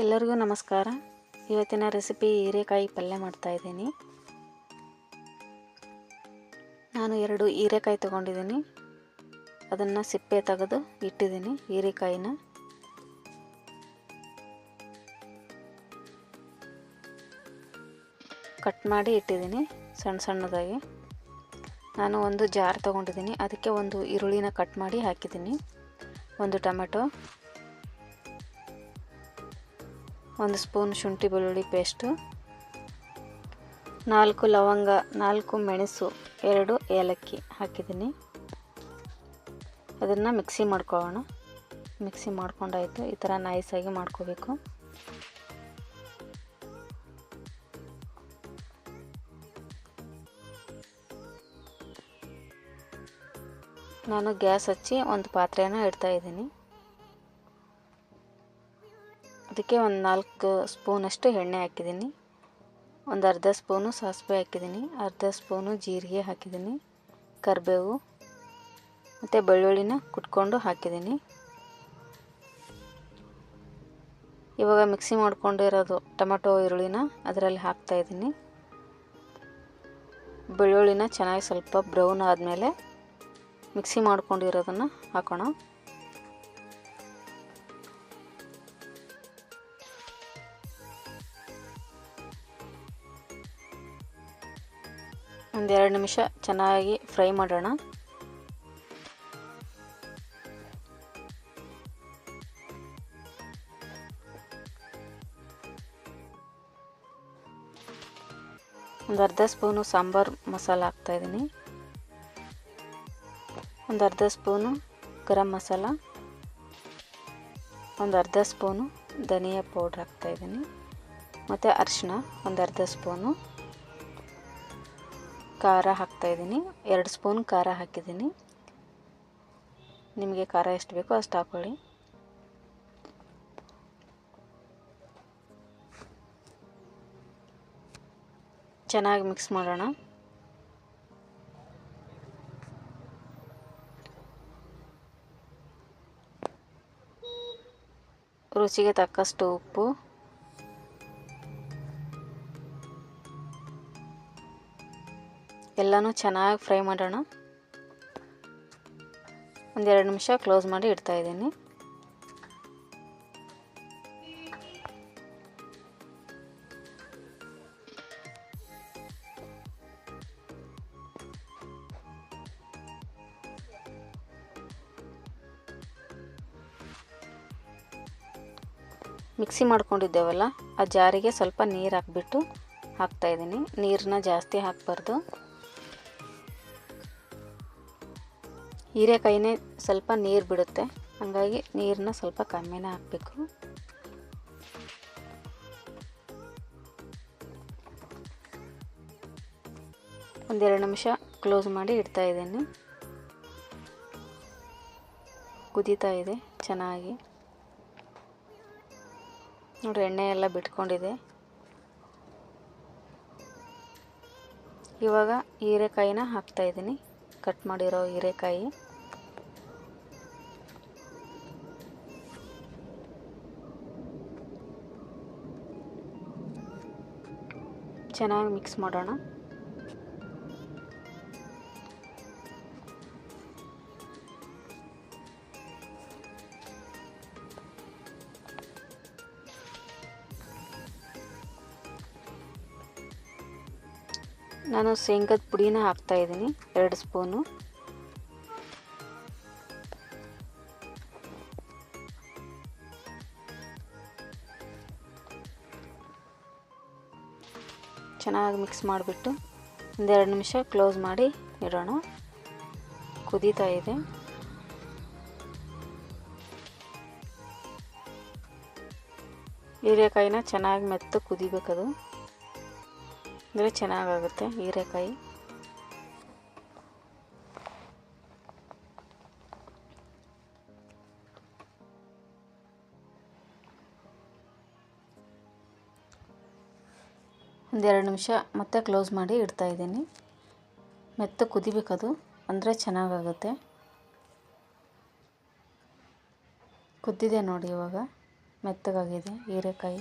ಎಲ್ಲರಿಗೂ ನಮಸ್ಕಾರ. ಇವತ್ತಿನ ರೆಸಿಪಿ ಹೀರೆಕಾಯಿ ಪಲ್ಯ ಮಾಡ್ತಾಯಿದ್ದೀನಿ ನಾನು ಎರಡು ಹೀರೆಕಾಯಿ ತೊಗೊಂಡಿದ್ದೀನಿ. ಅದನ್ನು ಸಿಪ್ಪೆ ತೆಗೆದು ಇಟ್ಟಿದ್ದೀನಿ ಹೀರೆಕಾಯಿನ. ಕಟ್ ಮಾಡಿ ಇಟ್ಟಿದ್ದೀನಿ ಸಣ್ಣ ಸಣ್ಣದಾಗಿ. ನಾನು ಒಂದು ಜಾರ್ ತೊಗೊಂಡಿದ್ದೀನಿ. ಅದಕ್ಕೆ ಒಂದು ಈರುಳ್ಳಿನ ಕಟ್ ಮಾಡಿ ಹಾಕಿದ್ದೀನಿ. ಒಂದು ಟೊಮೆಟೊ ಒಂದು ಸ್ಪೂನ್ ಶುಂಠಿ ಬೆಳ್ಳುಳ್ಳಿ ಪೇಸ್ಟು, ನಾಲ್ಕು ಲವಂಗ, ನಾಲ್ಕು ಮೆಣಸು, ಎರಡು ಏಲಕ್ಕಿ ಹಾಕಿದ್ದೀನಿ. ಅದನ್ನು ಮಿಕ್ಸಿ ಮಾಡ್ಕೊಳ್ಳೋಣ. ಮಿಕ್ಸಿ ಮಾಡ್ಕೊಂಡಾಯಿತು, ಈ ಥರ ನೈಸಾಗಿ ಮಾಡ್ಕೋಬೇಕು. ನಾನು ಗ್ಯಾಸ್ ಹಚ್ಚಿ ಒಂದು ಪಾತ್ರೆಯನ್ನು ಇಡ್ತಾ ಇದ್ದೀನಿ. ಅದಕ್ಕೆ ಒಂದು ನಾಲ್ಕು ಸ್ಪೂನಷ್ಟು ಎಣ್ಣೆ ಹಾಕಿದ್ದೀನಿ. ಒಂದು ಅರ್ಧ ಸ್ಪೂನು ಸಾಸಿವೆ ಹಾಕಿದ್ದೀನಿ. ಅರ್ಧ ಸ್ಪೂನು ಜೀರಿಗೆ ಹಾಕಿದ್ದೀನಿ. ಕರಿಬೇವು ಮತ್ತು ಬೆಳ್ಳುಳ್ಳಿನ ಕುಟ್ಕೊಂಡು ಹಾಕಿದ್ದೀನಿ. ಇವಾಗ ಮಿಕ್ಸಿ ಮಾಡ್ಕೊಂಡಿರೋದು ಟೊಮೆಟೊ, ಈರುಳ್ಳಿನ ಅದರಲ್ಲಿ ಹಾಕ್ತಾಯಿದ್ದೀನಿ ಬೆಳ್ಳುಳ್ಳಿನ ಚೆನ್ನಾಗಿ ಸ್ವಲ್ಪ ಬ್ರೌನ್ ಆದಮೇಲೆ ಮಿಕ್ಸಿ ಮಾಡ್ಕೊಂಡಿರೋದನ್ನು ಹಾಕೋಣ. ಒಂದೆರಡು ನಿಮಿಷ ಚೆನ್ನಾಗಿ ಫ್ರೈ ಮಾಡೋಣ. ಒಂದು ಅರ್ಧ ಸ್ಪೂನು ಸಾಂಬಾರು ಮಸಾಲ ಹಾಕ್ತಾಯಿದ್ದೀನಿ ಒಂದು ಅರ್ಧ ಸ್ಪೂನು ಗರಂ ಮಸಾಲ. ಒಂದು ಅರ್ಧ ಸ್ಪೂನು ಧನಿಯಾ ಪೌಡ್ರ್ ಹಾಕ್ತಾಯಿದ್ದೀನಿ ಮತ್ತು ಅರಿಶಿನ ಒಂದು ಅರ್ಧ ಸ್ಪೂನು. ಖಾರ ಹಾಕ್ತಾಯಿದ್ದೀನಿ ಎರಡು ಸ್ಪೂನ್ ಖಾರ ಹಾಕಿದ್ದೀನಿ. ನಿಮಗೆ ಖಾರ ಎಷ್ಟು ಬೇಕೋ ಅಷ್ಟು ಹಾಕ್ಕೊಳ್ಳಿ ಚೆನ್ನಾಗಿ ಮಿಕ್ಸ್ ಮಾಡೋಣ. ರುಚಿಗೆ ತಕ್ಕಷ್ಟು ಉಪ್ಪು. ಎಲ್ಲನೂ ಚೆನ್ನಾಗಿ ಫ್ರೈ ಮಾಡೋಣ. ಒಂದೆರಡು ನಿಮಿಷ ಕ್ಲೋಸ್ ಮಾಡಿ ಇಡ್ತಾ ಇದ್ದೀನಿ. ಮಿಕ್ಸಿ ಮಾಡ್ಕೊಂಡಿದ್ದೇವಲ್ಲ, ಆ ಜಾರಿಗೆ ಸ್ವಲ್ಪ ನೀರು ಹಾಕ್ಬಿಟ್ಟು ಹಾಕ್ತಾಯಿದ್ದೀನಿ ನೀರನ್ನ ಜಾಸ್ತಿ ಹಾಕಬಾರ್ದು. ಹೀರೆಕಾಯಿನೇ ಸ್ವಲ್ಪ ನೀರು ಬಿಡುತ್ತೆ. ಹಾಗಾಗಿ ನೀರನ್ನ ಸ್ವಲ್ಪ ಕಮ್ಮಿನೇ ಹಾಕಬೇಕು. ಒಂದೆರಡು ನಿಮಿಷ ಕ್ಲೋಸ್ ಮಾಡಿ ಇಡ್ತಾ ಇದ್ದೀನಿ. ಕುದೀತಾ ಇದೆ, ಚೆನ್ನಾಗಿ. ನೋಡಿ ಎಣ್ಣೆ ಎಲ್ಲ ಬಿಟ್ಕೊಂಡಿದೆ. ಇವಾಗ ಹೀರೆಕಾಯಿನ ಹಾಕ್ತಾಯಿದ್ದೀನಿ ಕಟ್ ಮಾಡಿರೋ ಹೀರೆಕಾಯಿ. ಚೆನ್ನಾಗಿ ಮಿಕ್ಸ್ ಮಾಡೋಣ. ನಾನು ಶೇಂಗದ ಪುಡಿನ ಹಾಕ್ತಾಯಿದ್ದೀನಿ ಎರಡು ಸ್ಪೂನು. ಚೆನ್ನಾಗಿ ಮಿಕ್ಸ್ ಮಾಡಿಬಿಟ್ಟು ಒಂದೆರಡು ನಿಮಿಷ ಕ್ಲೋಸ್ ಮಾಡಿ ಇಡೋಣ. ಕುದೀತಾ ಇದೆ. ಹೀರೆಕಾಯಿನ ಚೆನ್ನಾಗಿ ಮೆತ್ತು ಕುದಿಬೇಕದು. ಅಂದರೆ ಚೆನ್ನಾಗಾಗುತ್ತೆ ಹೀರೆಕಾಯಿ. ಒಂದೆರಡು ನಿಮಿಷ ಮತ್ತೆ ಕ್ಲೋಸ್ ಮಾಡಿ ಇಡ್ತಾ ಇದ್ದೀನಿ. ಮೆತ್ತ ಕುದಿಬೇಕದು, ಅಂದರೆ ಚೆನ್ನಾಗಾಗುತ್ತೆ. ಕುದ್ದಿದೆ ನೋಡಿ ಇವಾಗ, ಮೆತ್ತಗಾಗಿದೆ ಹೀರೆಕಾಯಿ.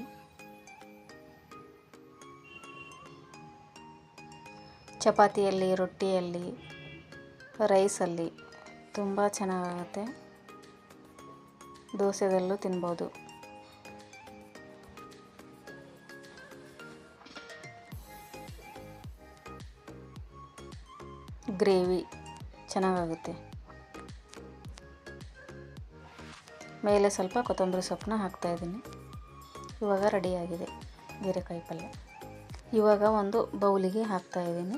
ಚಪಾತಿಯಲ್ಲಿ, ರೊಟ್ಟಿಯಲ್ಲಿ, ರೈಸಲ್ಲಿ ತುಂಬ ಚೆನ್ನಾಗಾಗುತ್ತೆ. ದೋಸೆದಲ್ಲೂ ತಿನ್ಬೋದು. ಗ್ರೇವಿ ಚೆನ್ನಾಗಾಗುತ್ತೆ. ಮೇಲೆ ಸ್ವಲ್ಪ ಕೊತ್ತಂಬರಿ ಸೊಪ್ಪನ್ನ ಹಾಕ್ತಾಯಿದ್ದೀನಿ ಇವಾಗ ರೆಡಿಯಾಗಿದೆ ಹೀರೆಕಾಯಿ ಪಲ್ಯ. ಇವಾಗ ಒಂದು ಬೌಲಿಗೆ ಹಾಕ್ತಾಯಿದ್ದೀನಿ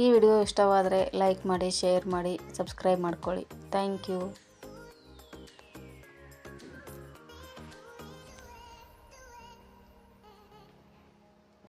ಈ ವಿಡಿಯೋ ಇಷ್ಟವಾದರೆ ಲೈಕ್ ಮಾಡಿ ಶೇರ್ ಮಾಡಿ ಸಬ್ಸ್ಕ್ರೈಬ್ ಮಾಡ್ಕೊಳ್ಳಿ. Thank you